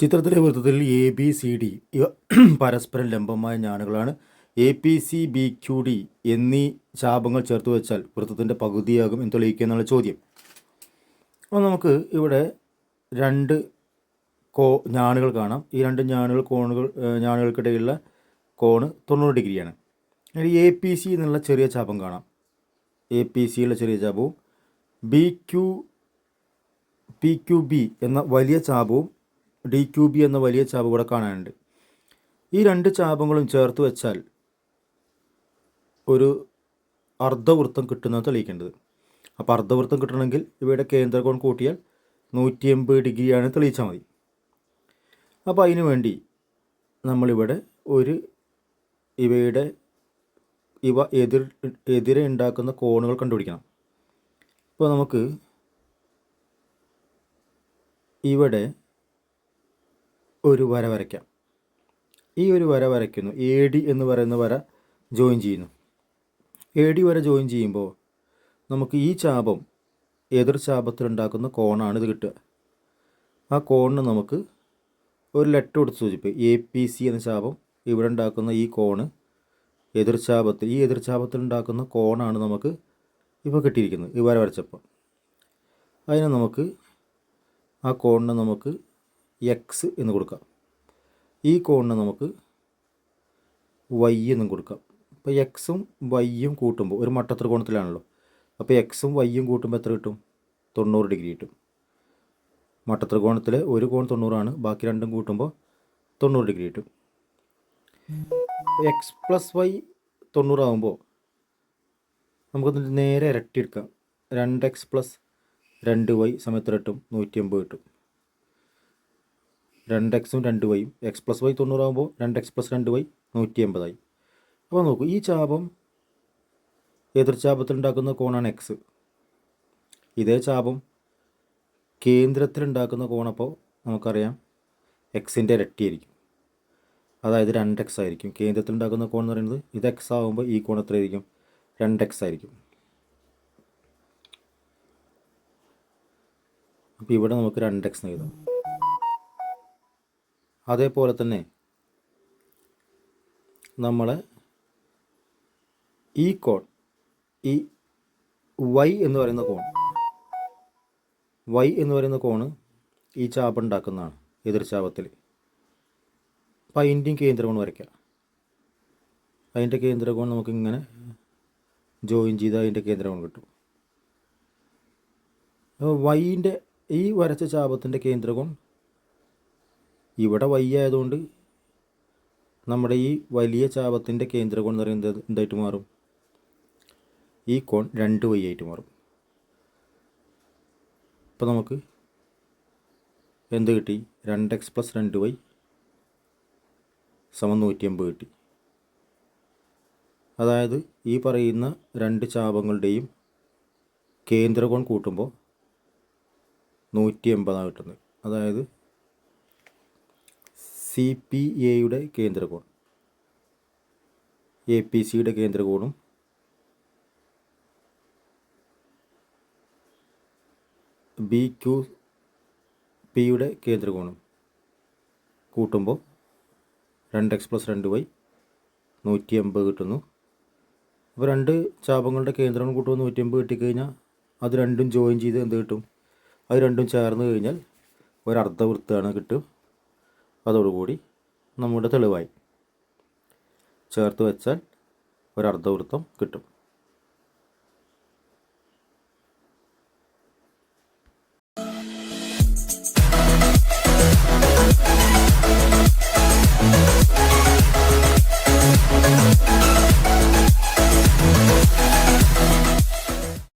ചിത്രത്തിലെ വൃത്തത്തിൽ A B C D ഇവ പരസ്പരം ലംബമായ ഞാനുകളാണ് A P C B Q D എന്നീ ശാപങ്ങൾ ചേർത്ത് വെച്ചാൽ വൃത്തത്തിന്റെ പകുതിയാകും എന്ന് തെളിയിക്കുക എന്നുള്ള ചോദ്യം. അപ്പോൾ നമുക്ക് ഇവിടെ രണ്ട് കോ ഞാണുകൾ കാണാം. ഈ രണ്ട് ഞാണുകൾ കോണുകൾ ഞാണുകൾക്കിടയിലുള്ള കോണ് തൊണ്ണൂറ് ഡിഗ്രിയാണ്. എ പി സി എന്നുള്ള ചെറിയ ചാപം കാണാം. എ പി സിയുള്ള ചെറിയ ചാപവും B Q P Q B എന്ന വലിയ ചാപവും ഡി ക്യു ബി എന്ന വലിയ ചാപം ഇവിടെ കാണാനുണ്ട്. ഈ രണ്ട് ചാപങ്ങളും ചേർത്ത് വെച്ചാൽ ഒരു അർദ്ധവൃത്തം കിട്ടുന്നത് തെളിയിക്കേണ്ടത്. അപ്പോൾ അർദ്ധവൃത്തം കിട്ടണമെങ്കിൽ ഇവയുടെ കേന്ദ്രകോൺ കൂട്ടിയാൽ നൂറ്റി എൺപത് ഡിഗ്രിയാണ് തെളിയിച്ചാൽ മതി. അപ്പോൾ അതിനു വേണ്ടി നമ്മളിവിടെ ഒരു ഇവയുടെ ഇവ എതിർ എതിരെ ഉണ്ടാക്കുന്ന കോണുകൾ കണ്ടുപിടിക്കണം. അപ്പോൾ നമുക്ക് ഇവിടെ ഒരു വര വരയ്ക്കാം. ഈ ഒരു വര വരയ്ക്കുന്നു. എ ഡി എന്ന് പറയുന്ന വര ജോയിൻ ചെയ്യുന്നു. എ ഡി വര ജോയിൻ ചെയ്യുമ്പോൾ നമുക്ക് ഈ ചാപം എതിർ ചാപത്തിലുണ്ടാക്കുന്ന കോണാണ് ഇത് കിട്ടുക. ആ കോണിന് നമുക്ക് ഒരു ലെറ്റർ കൊടുത്ത് സൂചിപ്പിക്കും. എ പി സി എന്ന ചാപം ഇവിടെ ഉണ്ടാക്കുന്ന ഈ കോണ് എതിർ ചാപത്തിൽ ഈ എതിർ ചാപത്തിൽ ഉണ്ടാക്കുന്ന കോണാണ് നമുക്ക് ഇപ്പോൾ കിട്ടിയിരിക്കുന്നത്. ഈ വര വരച്ചപ്പോൾ അതിനെ നമുക്ക് ആ കോണിന് നമുക്ക് എക്സ് എന്ന് കൊടുക്കാം. ഈ കോണിന് നമുക്ക് വൈ എന്നും കൊടുക്കാം. അപ്പോൾ എക്സും വൈയും കൂട്ടുമ്പോൾ ഒരു മട്ടത്രികോണത്തിലാണല്ലോ അപ്പോൾ എക്സും വൈയും കൂട്ടുമ്പോൾ എത്ര കിട്ടും? തൊണ്ണൂറ് ഡിഗ്രി കിട്ടും. മട്ടത്രികോണത്തിൽ ഒരു കോൺ തൊണ്ണൂറാണ്. ബാക്കി രണ്ടും കൂട്ടുമ്പോൾ തൊണ്ണൂറ് ഡിഗ്രി കിട്ടും. എക്സ് പ്ലസ് വൈ തൊണ്ണൂറാകുമ്പോൾ നമുക്ക് നേരെ ഇരട്ടി എടുക്കാം. രണ്ട് എക്സ് പ്ലസ് രണ്ട് വൈ സമയത്ത് നൂറ്റി അമ്പത് കിട്ടും. രണ്ട് എക്സും രണ്ട് വൈയും എക്സ് പ്ലസ് വൈ തൊണ്ണൂറാകുമ്പോൾ രണ്ട് എക്സ് പ്ലസ് രണ്ട് വൈ നൂറ്റി എൺപതായി അപ്പോൾ നോക്കൂ ഈ ചാപം എതിർചാപത്തിലുണ്ടാക്കുന്ന കോണാണ് എക്സ് ഇതേ ചാപം കേന്ദ്രത്തിലുണ്ടാക്കുന്ന കോണപ്പോൾ നമുക്കറിയാം എക്സിന്റെ ഇരട്ടിയായിരിക്കും അതായത് രണ്ട് എക്സ് ആയിരിക്കും. കേന്ദ്രത്തിലുണ്ടാക്കുന്ന കോൺ എന്ന് പറയുന്നത് ഇത് എക്സ് ആകുമ്പോൾ ഈ കോൺ എത്രയായിരിക്കും? രണ്ട് എക്സ് ആയിരിക്കും. അപ്പോൾ ഇവിടെ നമുക്ക് രണ്ട് എക്സ് എഴുതാം. അതേപോലെ തന്നെ നമ്മൾ ഈ കോൺ ഈ വൈ എന്ന് പറയുന്ന കോൺ വൈ എന്ന് പറയുന്ന കോണ് ഈ ചാപം ഉണ്ടാക്കുന്നതാണ് എതിർ ചാപത്തിൽ അപ്പോൾ അതിന്റെയും കേന്ദ്രകോൺ വരയ്ക്കാം. അതിന്റെ കേന്ദ്രകോൺ നമുക്കിങ്ങനെ ജോയിൻ ചെയ്ത് അതിന്റെ കേന്ദ്രകോൺ കിട്ടും. വൈന്റെ ഈ വരച്ച ചാപത്തിന്റെ കേന്ദ്രകോൺ ഇവിടെ വൈ ആയതുകൊണ്ട് നമ്മുടെ ഈ വലിയ ചാപത്തിന്റെ കേന്ദ്രകോൺ എന്ന് പറയുന്നത് എന്തായിട്ട് മാറും? ഈ കോൺ രണ്ട് വൈ ആയിട്ട് മാറും. അപ്പോൾ നമുക്ക് എന്ത് കിട്ടി? രണ്ട് എക്സ് പ്ലസ് രണ്ട് വൈ സമം നൂറ്റി അമ്പത് കിട്ടി. അതായത് ഈ പറയുന്ന രണ്ട് ചാപങ്ങളുടെയും കേന്ദ്രകോൺ കൂട്ടുമ്പോൾ നൂറ്റി എൺപതാണ് കിട്ടുന്നത്. അതായത് സി പി എയുടെ കേന്ദ്രകോൺ എ പി സിയുടെ കേന്ദ്രകോണും. ബി ക്യു പിയുടെ കേന്ദ്രകോണും. കൂട്ടുമ്പോൾ രണ്ട് എക്സ് പ്ലസ് രണ്ട് വൈ നൂറ്റി എൺപത് കിട്ടുന്നു. അപ്പോൾ രണ്ട് ചാപങ്ങളുടെ കേന്ദ്രം കൂട്ടുമ്പോൾ നൂറ്റി എൺപത് കിട്ടിക്കഴിഞ്ഞാൽ അത് രണ്ടും ജോയിൻ ചെയ്ത് എന്ത് കിട്ടും? അത് രണ്ടും ചേർന്ന് കഴിഞ്ഞാൽ ഒരു അർദ്ധവൃത്തമാണ് കിട്ടും അതോടുകൂടി നമ്മുടെ തെളിവായി. ചേർത്ത് വെച്ചാൽ ഒരർദ്ധവൃത്തം കിട്ടും.